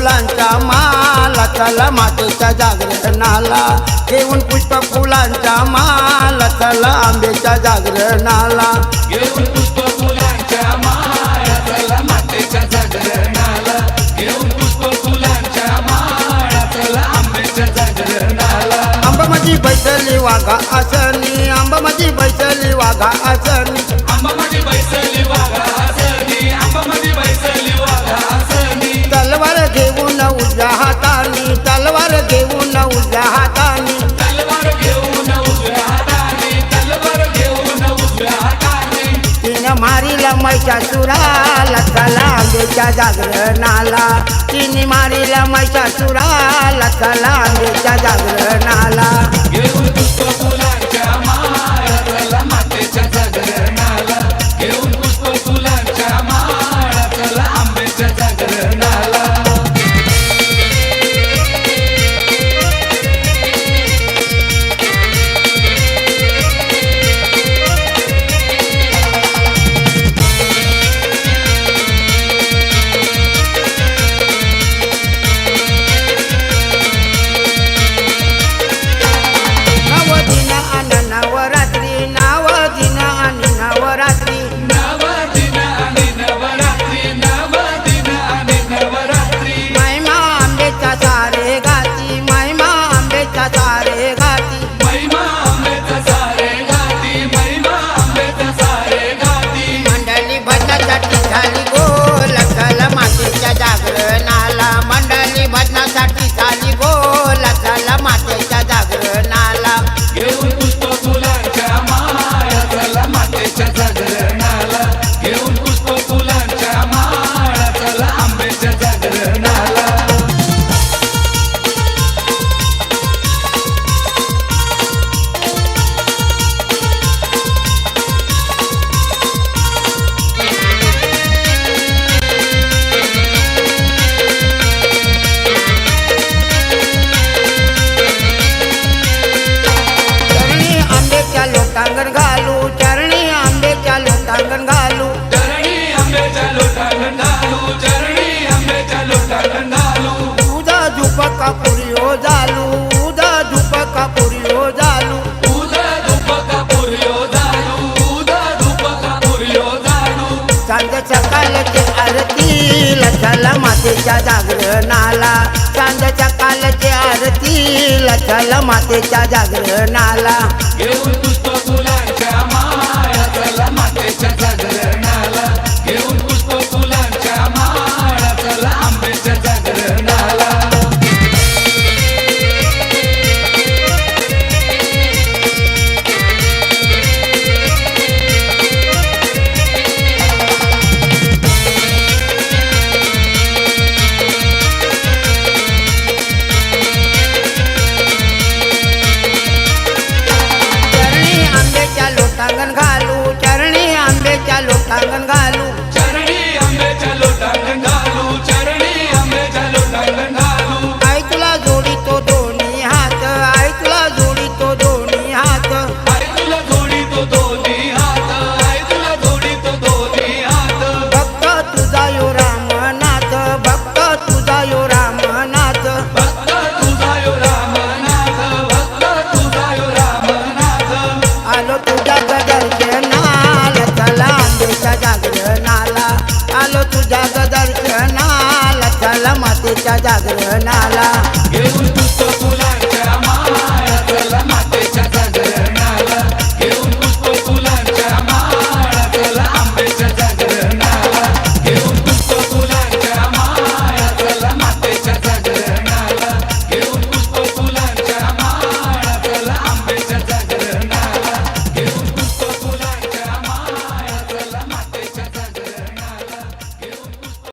फुलांच्या माला चला मातेच्या जागरणाला. घेऊन पुष्प फुलांच्या माला चला आंब्याच्या जागरणाला. घेऊन पुष्प फुलांच्या माळा चला मातेच्या जागरणाला. घेऊन पुष्प फुलांच्या माळा चला आंब्याच्या जागरणाला. आंबामध्ये बैसली वाघा आसनी आंबामध्ये बैसली वाघा आसनी आंबा मध्ये बैसली वाघा आंब्याच्या जागरणाला. तिने मारीला मैशासुराला चला आंब्याच्या जागरणाला. लोटांगण घालू चरणी आंब्याच्या लोटांगण घालू. चरणी आंब्याच्या लोटांगण घालू चरणी आंब्याच्या लोटांगण घालू. उदा झुपका पुरियो झालू उदा झुपका पुरियो झालू उदा धुपका पुर्यो झालू उदा पुर्यो झालू सांज सकाळचे आरती लचाला मातेच्या जागरणाला सांज सकाळचे आरती लक्षाला मातेच्या जागरणाला. घेऊन पुष्प फुलांच्या लोटांगण घालू. चरणी आंब्याच्या लोटांगण घालू. चरणी आंब्याच्या लोटांगण घालू. आई तुला जोडी तो दोन्ही हात. आई तुला जोडी तो दोन्ही हात. आई तुला जोडी तो दोन्ही हात. आई तुला जोडी तो दोन्ही हात. भक्त तुझा यो रामनाथ. भक्त तुझा यो रामनाथ. भक्त तुझा यो रामनाथ. भक्त तुझा यो रामनाथ. आलो तुझ्या जागरणाला. घेऊन